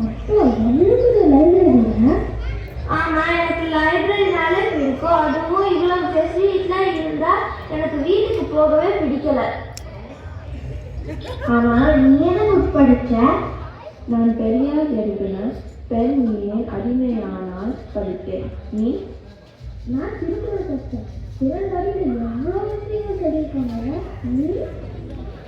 அப்போ எவ்வளவு லைப்ரரியா ஆமா எனக்கு லைப்ரரினாலே பிடிக்கும் அதுவும் இவ்வளோ ஃபெசிலிட்டிலாம் இருந்தால் எனக்கு வீட்டுக்கு போகவே பிடிக்கல. ஆனால் நீ என்ன படிச்ச? நான் பெரியார் எழுதின பெண் அடிமையானால் படித்தேன். நீ? நான் திருக்குறள் படிச்சேன் குரல் எவ்வளோ விஷயங்கள் சொல்லியிருக்காங்க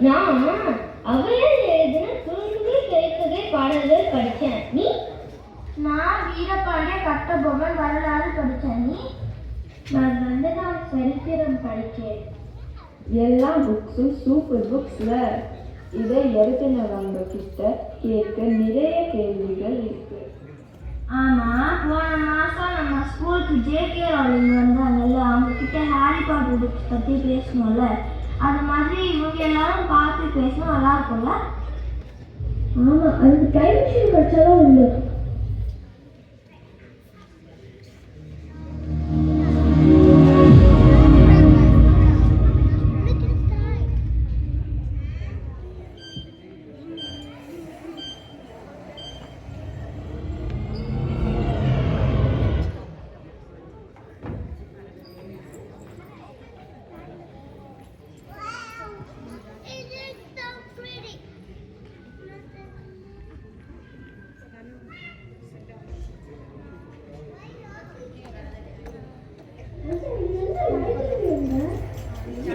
நான்? அவையில் எழுதின கிடைத்ததை பாடல்கள் படித்தேன் நீ? நான் வீரபாண்டிய கட்டபொம்மன் வரலாறு படித்தேன் நீ? நான் வந்து நான் சரித்திரம் படித்தேன் எல்லா புக்ஸும் சூப்பர் புக்ஸ்ல இதை எழுதினவங்க கிட்ட கேட்க நிறைய கேள்விகள் இருக்கு. ஆமா போன மாசம் நம்ம ஸ்கூலுக்கு ஜேகே ராலிங் வந்தாங்கல்ல அவங்க கிட்ட ஹாரி பாட்டர் புக்ஸ் பத்தி பேசணும்ல அது மாதிரி இவங்க எல்லாரும் பார்த்து பேசணும் நல்லா இருக்கும்ல? ஆமா அதுக்கு டைம் மிஷின் கிடைச்சாலும் உண்டு.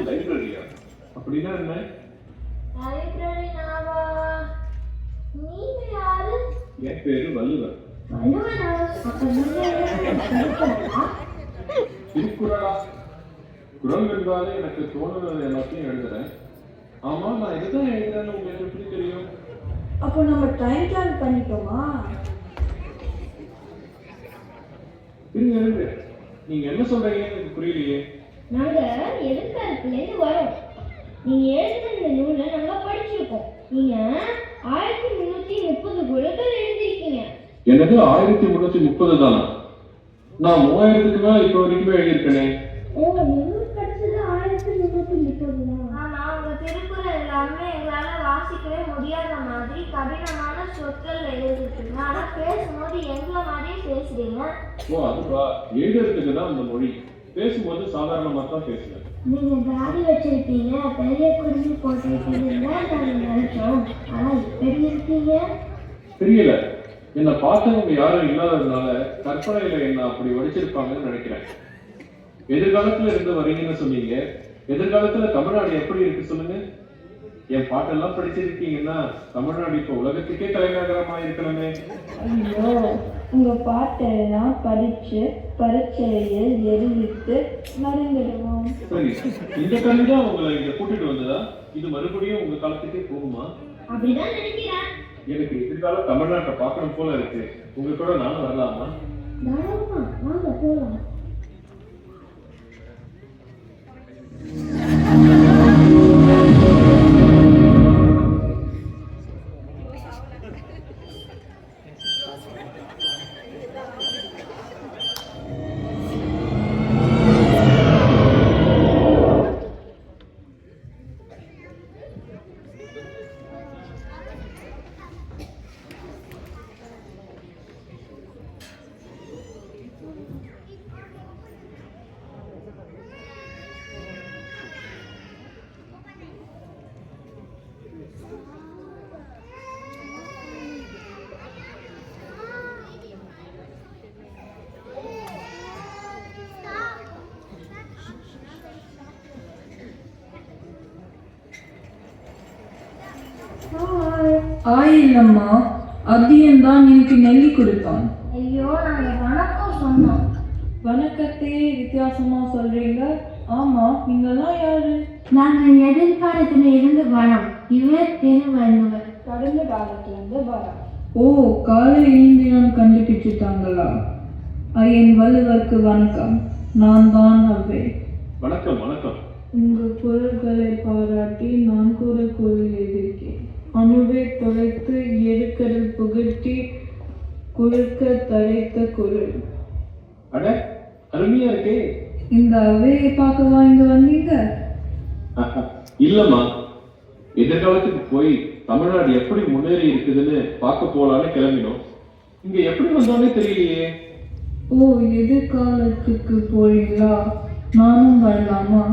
லைப்ரரியா அப்படின்னா என்ன? லைப்ரரி நாவா நீங்க யாரு என் பேரு வள்ளுவர். வள்ளுவனா அப்ப நீங்க என்ன திருக்குறளா குரல் என்றாலே எனக்கு தோணுனது எல்லாத்தையும் எழுதுறேன் ஆமா நான் இதுதான் எழுதுறேன்னு உங்களுக்கு எப்படி தெரியும் அப்போ நம்ம டைம் டிராவல் பண்ணிட்டோமா இருங்க இருங்க நீங்க என்ன சொல்றீங்கன்னு எனக்கு புரியலையே. நாங்க எதிர்காலத்துலேருந்து வரோம். நீங்க எழுதின இந்த நூலை நாங்க படிச்சிருக்கோம். நீங்க ஆயிரத்தி முன்னூத்தி முப்பது குழுக்கள் எழுதிருக்கீங்க எனக்கு ஆயிரத்தி முன்னூத்தி முப்பது தானா? நான் மூவாயிரத்துக்கு மேல இப்ப வரைக்குமே எழுதியிருக்கேனே. ஓ எங்களுக்கு படிச்சது ஆயிரத்தி முன்னூத்தி முப்பது தான். திருக்குறள் எல்லாமே எங்களால வாசிக்கவே முடியாத மாதிரி கடினமான சொற்கள் எழுதிருக்கீங்க. ஆனா பேசும்போது எங்களை மாதிரியே பேசுறீங்க. ஓ அதுவா? எழுதுறதுக்கு தான் அந்த மொழி. பேசும்போது சாதாரணமா தான் பேசுவேன் நீங்க தாடி வச்சிருப்பீங்க பெரிய தான் நாங்க நினைச்சோம் ஆனா இப்படி இருக்கீங்க? தெரியல. என்னை பார்த்தவங்க யாரும் இல்லாததுனால கற்பனையில என்ன அப்படி வடிச்சிருப்பாங்கன்னு நினைக்கிறேன். எதிர்காலத்துல இருந்து வரீங்கன்னு சொன்னீங்க. எதிர்காலத்துல தமிழ்நாடு எப்படி இருக்கு சொல்லுங்க? என் பாட்டெல்லாம் படிச்சிருக்கீங்கன்னா தமிழ்நாடு இப்போ உலகத்துக்கே தலைநகரமா இருக்கணுமே. ஐயோ உங்க பாட்டெல்லாம் படிச்சு பரீட்சையில் எழுதிட்டு மறந்துடுவோம். சரி இந்த கல்வி தான் உங்களை இங்க கூட்டிட்டு வந்ததா? இது மறுபடியும் உங்க காலத்துக்கே போகுமா? அப்படிதான் நினைக்கிறேன். எனக்கு எதிர்கால தமிழ்நாட்டை பார்க்கணும் போல இருக்கு. உங்க கூட நானும் வரலாமா? தாராளமா வாங்க போலாம். ஆயில்லம்மா அத்தியன் தான் இன்னைக்கு நெல்லி கொடுத்தான். ஐயோ நாங்க வணக்கம் சொன்னோம் வணக்கத்தையே வித்தியாசமா சொல்றீங்க? ஆமா நீங்கெல்லாம் யாரு? நாங்க எதிர்காலத்துல இருந்து வரோம். இவர் திருவள்ளுவர். கடந்த காலத்துல இருந்து வரேன் ஓ காலை இயந்திரம் கண்டுபிடிச்சிட்டாங்களா ஐயன் வள்ளுவருக்கு வணக்கம். நான் தான் அவ்வே வணக்கம் வணக்கம். உங்க குரல்களை பாராட்டி நான் கூட குரல் எழுதியிருக்கேன். அணுவை தொலைத்து எருக்கடல் புகட்டி குறுக்க தழைத்த குரல் அட அருமையா இருக்கே. இந்த அவையை பார்க்கவா இங்க வந்தீங்க? இல்லம்மா. எதிர்காலத்துக்கு போய் தமிழ்நாடு எப்படி முன்னேறி இருக்குதுன்னு பார்க்க போலான்னு கிளம்பினோம். இங்க எப்படி வந்தோன்னே தெரியலையே. ஓ எதிர்காலத்துக்கு போறீங்களா? நானும் வரலாமா?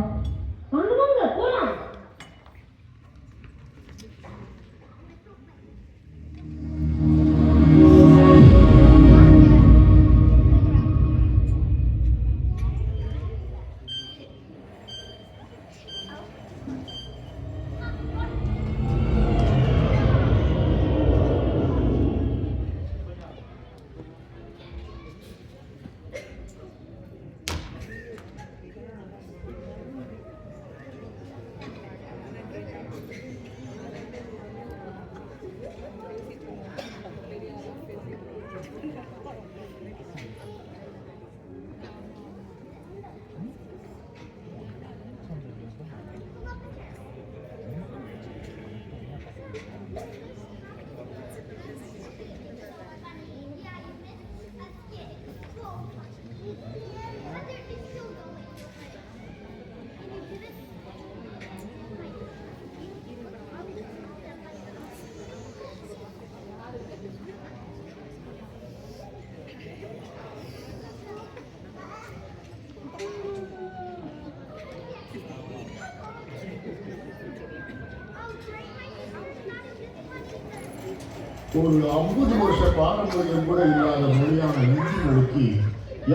ஒரு ஐம்பது வருஷ பாரம்பரியம் கூட இல்லாத மொழியான இந்தி மொழிக்கு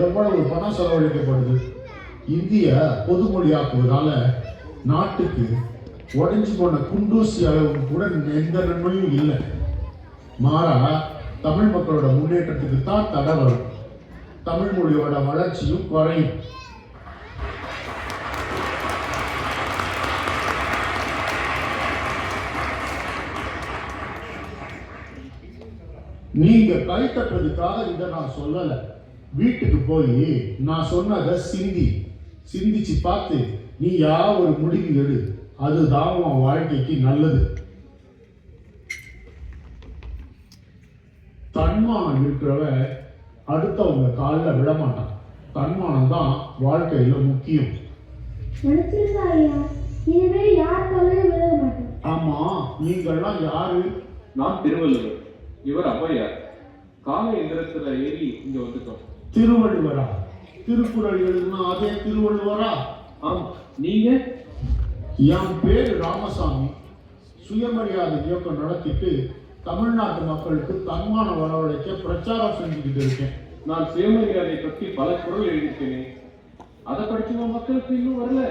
எவ்வளவு பணம் செலவழிக்கப்படுது? இந்திய பொதுமொழியாக்குவதால நாட்டுக்கு உடைஞ்சு போன குண்டூசி அளவு கூட எந்த நன்மையும் இல்லை. மாறா தமிழ் மக்களோட முன்னேற்றத்துக்கு தான் தடை வரும். தமிழ் மொழியோட வளர்ச்சியும் குறையும். நீங்க கை தட்டுறதுக்காக இதை நான் சொல்லல. வீட்டுக்கு போய் நான் சொன்னதை சிந்தி. சிந்திச்சு பார்த்து நீ யா ஒரு முடிவு எடு. அதுதான் உன் வாழ்க்கைக்கு நல்லது. தன்மானம் இருக்கிறவன் அடுத்தவங்க காலில் விழமாட்டான் தன்மானம் தான் வாழ்க்கையில முக்கியம். ஆமா நீங்கள்லாம் யாரு? நான் திருவள்ளுவர். இவர் ஔவையார் கால எந்திரத்துல ஏறி இங்க வந்துட்டோம். திருவள்ளுவரா? திருக்குறள் எழுதுனா அதே திருவள்ளுவரா? ஆம். நீங்க? என் பேர் ராமசாமி. சுயமரியாதை இயக்கம் நடத்திட்டு தமிழ்நாட்டு மக்களுக்கு தன்மானம் வரவழைக்க பிரச்சாரம் செஞ்சுக்கிட்டு இருக்கேன். நான் சுயமரியாதை பத்தி பல குரல் எழுதியிருக்கேனே. அதை படிச்சவங்க மக்களுக்கு இன்னும் வரல.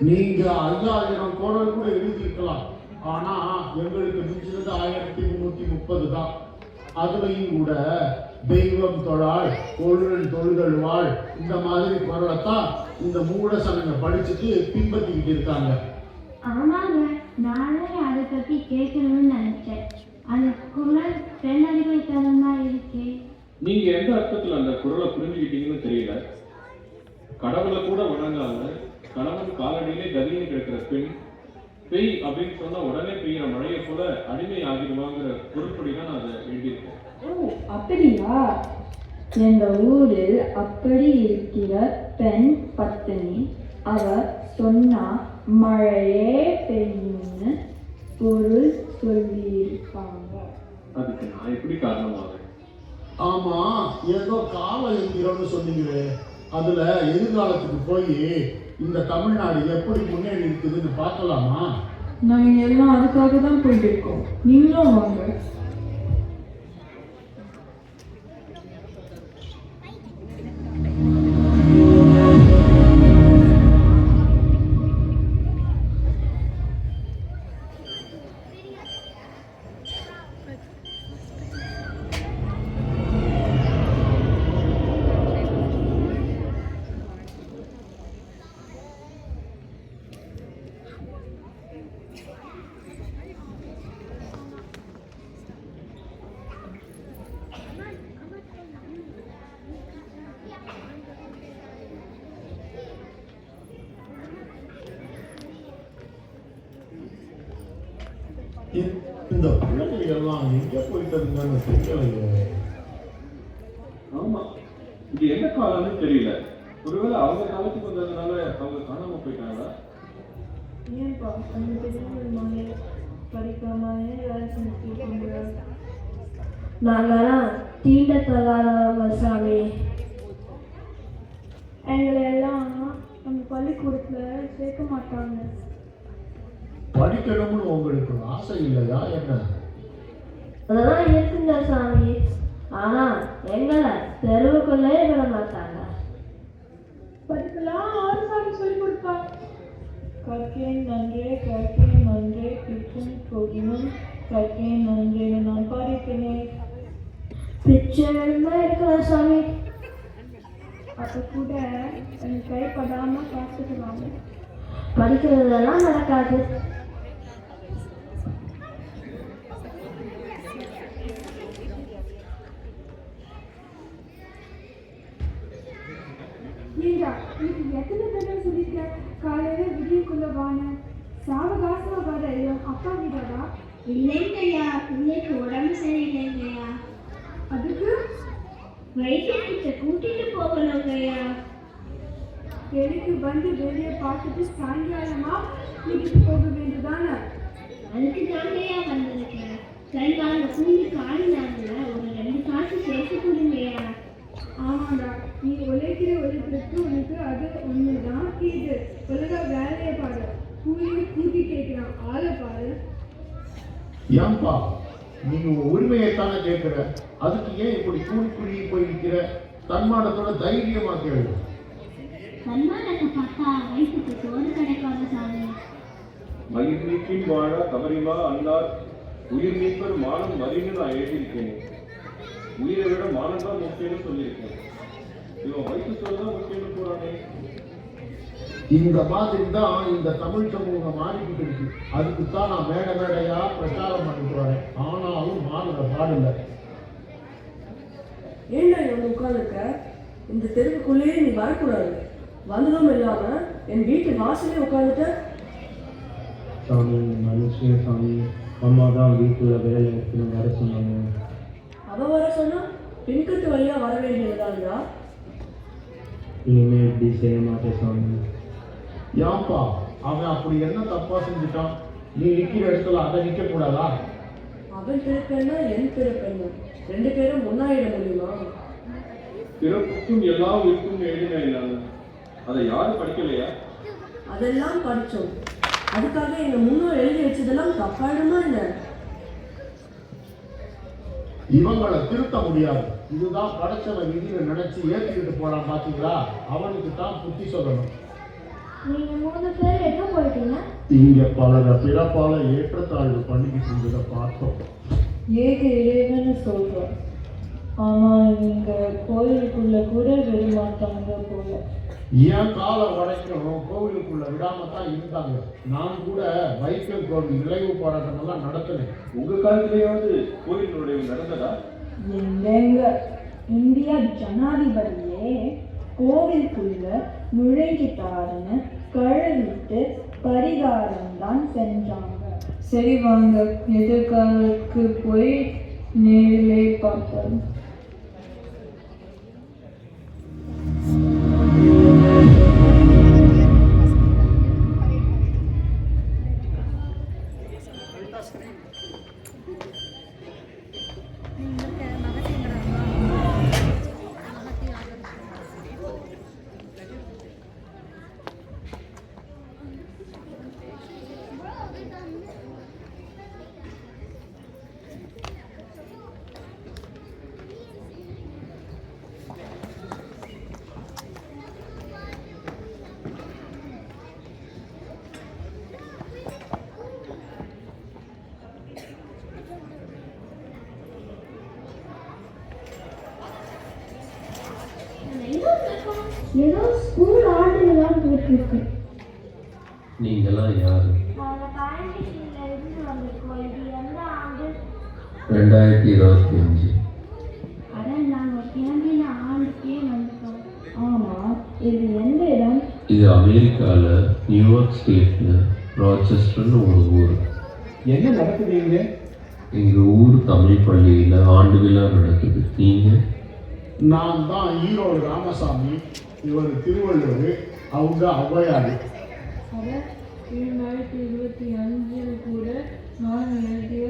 நீங்க ஐயாயிரம் குரல் கூட எழுதியிருக்கலாம். ஆனா எங்களுக்கு மிஞ்சினது ஆயிரத்தி முன்னூத்தி முப்பது தான். அதுலயும் கூட தெய்வம் தொழாள் தொழுதல் வாழ் இந்த மாதிரி குரலைத்தான் இந்த மூட சனங்க படிச்சுட்டு பின்பற்றிக்கிட்டு இருக்காங்க. ஆமாங்க நானே அதை பற்றி கேட்கணும்னு நினச்சேன். அந்த குரல் பெண்ணறிவை தரமா இருக்கே. நீங்க எந்த அர்த்தத்துல அந்த குரலை புரிஞ்சுக்கிட்டீங்கன்னு தெரியல? கடவுளை கூட வணங்காம கணவன் காலடியிலே கதின்னு கிடக்கிற பெண் பெய் அப்படின்னு சொன்னா உடனே பெய்யுற மழையை போல அடிமை ஆகிடுவாங்கிற பொருட்படி தான் நான் அதை எழுதியிருக்கேன். ஓ அப்படியா? எங்க ஊரில் அப்படி இருக்கிற பெண் பத்தினி அவர் சொன்னா மழையே பெய்யும்னு பொருள் சொல்லியிருக்காங்க அதுக்கு நான் எப்படி காரணமாகிறேன் ஆமா ஏதோ கால எந்திரம்னு சொன்னீங்களே. அதுல எதிர்காலத்துக்கு போய் இந்த தமிழ்நாடு எப்படி முன்னேறி இருக்குதுன்னு பார்க்கலாமா? நாங்கள் எல்லாம் அதுக்காக தான் போயிட்டு இருக்கோம். நீங்களும் வாங்க. இந்த பிள்ளைகள் எல்லாம் எங்க போயிட்டதுங்கன்னு தெரியலையே. ஆமா. இது என்ன காலம்னு தெரியல. ஒருவேளை அவங்க காலத்துக்கு வந்ததுனால அவங்க காணாம போயிட்டாங்களா? ஏன்பா? அந்த பெரியவங்க படிக்காமலே வேலை செஞ்சுட்டு இருக்கீங்க. நாங்களாம் தீண்டத்தகாதவங்க சாமி. எங்களை எல்லாம் நம்ம பள்ளிக்கூடத்தில் சேர்க்க மாட்டாங்க. படிக்கணும்னு உங்களுக்கு ஆசை இல்லையா என்ன? அதெல்லாம் இருக்குங்க சாமி. ஆனா எங்களை தெருவுக்குள்ளே விட மாட்டாங்க. படிப்பெல்லாம் ஆறு சாமி சொல்லி கொடுப்பா கற்கேன் நன்றே கற்கேன் நன்றே பிச்சும் போகினும் கற்கேன் நன்றே நான் பாடிப்பேனே. பிச்சை எடுக்கலாம் சாமி. அப்போ கூட எனக்கு கைப்படாம பார்த்துக்கலாம். படிக்கிறதெல்லாம் நடக்காது. அப்பா வீடாடா இல்லைங்கய்யா பிள்ளைக்கு உடம்பு சரியில்லைங்கய்யா. அதுக்கு வைத்தியத்தை கூட்டிட்டு போகணுங்கய்யா. எனக்கு வந்து வெளியே பார்த்துட்டு சாயங்காலமா வீட்டுக்கு போக வேண்டியதானே? அதுக்கு தாங்கய்யா வந்திருக்கேன். சரி வாங்க கூலி ஒரு ரெண்டு காசு சேர்த்து கொடுங்கய்யா. ஆமாடா நீ உழைக்கிற உழைப்பிற்கு உனக்கு அது ஒண்ணுதான் இது. உலக வேலையை பாரு. ஏன்பா நீங்க உரிமையைத்தானே கேட்கிற? அதுக்கு ஏன் இப்படி கூலி குழி போய் நிற்கிற தன்மானத்தோட தைரியமா கேளு. சன்மானத்தை பார்த்தா வயிற்றுக்கு சோறு கிடைக்காத சாமி. மயிர் நீக்கின் வாழ தவறிமா அன்னார் உயிர் நீப்பர் மானம் மறின்னு நான் எழுதியிருக்கேன். உயிரை விட மானம் தான் முக்கியம்னு சொல்லியிருக்கேன். இவன் வயிற்று சோறு தான் முக்கியம்னு போறானே. இந்த மாதிரி தான் இந்த தமிழ் சமூகம் மாறிக்கிட்டு இருக்கு. அதுக்கு தான் நான் மேடை மேடையா பிரச்சாரம் பண்ணிட்டு வரேன். ஆனாலும் மாறுற பாடில்லை. ஏன்டா இவங்க உட்காந்துருக்க இந்த தெருவுக்குள்ளேயே நீ வரக்கூடாது. வந்ததும் இல்லாம என் வீட்டு வாசலே உட்காந்துட்ட சாமி மனுஷன் சாமி. அம்மா தான் வீட்டில் வேலை எடுத்துன்னு வர சொன்னாங்க. அவ வர சொன்னா பின்கட்டு வழியா வர வேண்டியதுதான்டா. இனிமே இப்படி செய்ய மாட்டேன் சாமி. ஏன்பா அவன் அப்படி என்ன தப்பா செஞ்சுட்டான்? நீ நிக்கிற இடத்துல அதை நிக்க கூடாதா அவன் பிறப்பெண்ணா என் பிறப்பெண்ணா ரெண்டு பேரும் ஒன்னாயிட முடியுமா? பிறப்புக்கும் எல்லா உயிருக்கும் எழுதினேன் நான். அதை யாரும் படிக்கலையா? அதெல்லாம் படிச்சோம். அதுக்காக எங்க முன்னோர் எழுதி வச்சதெல்லாம் தப்பாயிடுமா என்ன? இவங்களை திருத்த முடியாது. இதுதான் படைச்சவன் விதியை நினைச்சு ஏற்றிக்கிட்டு போறான் பாத்தீங்களா? அவனுக்கு தான் புத்தி சொல்லணும் நீங்க மூணு பேர் எங்க போயிட்டீங்க இங்க பலர பிறப்பால ஏற்றத்தாழ்வு பண்ணிக்கிட்டு இருந்ததை பார்த்தோம். ஏக இறைவன்னு சொல்றோம் ஆனா இவங்க கோயிலுக்குள்ள கூட விட மாட்டாங்க போல. ஏன் காலம் வரைக்கும் கோவிலுக்குள்ள விடாம தான் இருந்தாங்க. நான் கூட வைக்கம் கோவில் நிறைவு போராட்டம் எல்லாம் நடத்தினேன். உங்க காலத்திலேயாவது கோயில் நுழைவு நடந்ததா? எங்க இந்தியா ஜனாதிபதியே கோவிலுக்குள்ள நுழைஞ்சிட்டாருன்னு கழுவிட்டு பரிகாரம் தான் செஞ்சாங்க. சரி வாங்க எதிர்காலத்துக்கு போய் நேரிலே பார்ப்போம். ஏதோ ஸ்கூல் ஆண்டுலாம் போயிட்டு இருக்கு நீங்களாம் யாரு? நாங்க ஆண்டு? ரெண்டாயிரத்தி இருபத்தி அஞ்சு. நாங்க இது எந்த இடம்? இது அமெரிக்காவில் நியூயார்க் ஸ்டேட்டில் ராச்செஸ்டர்னு ஒரு ஊர். என்ன நடக்குது இங்க? எங்கள் ஊர் தமிழ் பள்ளியில் ஆண்டு விழா நடக்குது. நீங்கள் நான் தான் ஈரோடு ராமசாமி. இவர் திருவள்ளுவர் அவங்க ஔவையார். இரண்டாயிரத்தி இருபத்தி அஞ்சில் கூட நான் எழுதிய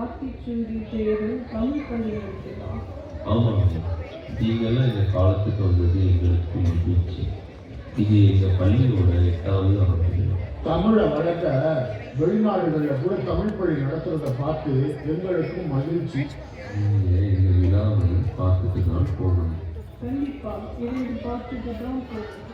ஆத்திச்சூடி தேர்வு தமிழ் பள்ளி நடத்தினார் ஆமாங்க நீங்கள்லாம் எங்கள் காலத்துக்கு வந்தது எங்களுக்கு மகிழ்ச்சி இது எங்கள் பள்ளியோட எட்டாவது ஆண்டு. தமிழை வளர்க்க வெளிநாடுகளில் கூட தமிழ் பள்ளி நடத்துறத பார்த்து எங்களுக்கும் மகிழ்ச்சி. நீங்கள் எங்கள் விழாவை பார்த்துட்டு தான் போகணும். கண்டிப்பா. இதை பார்த்துட்டு தான் போகும்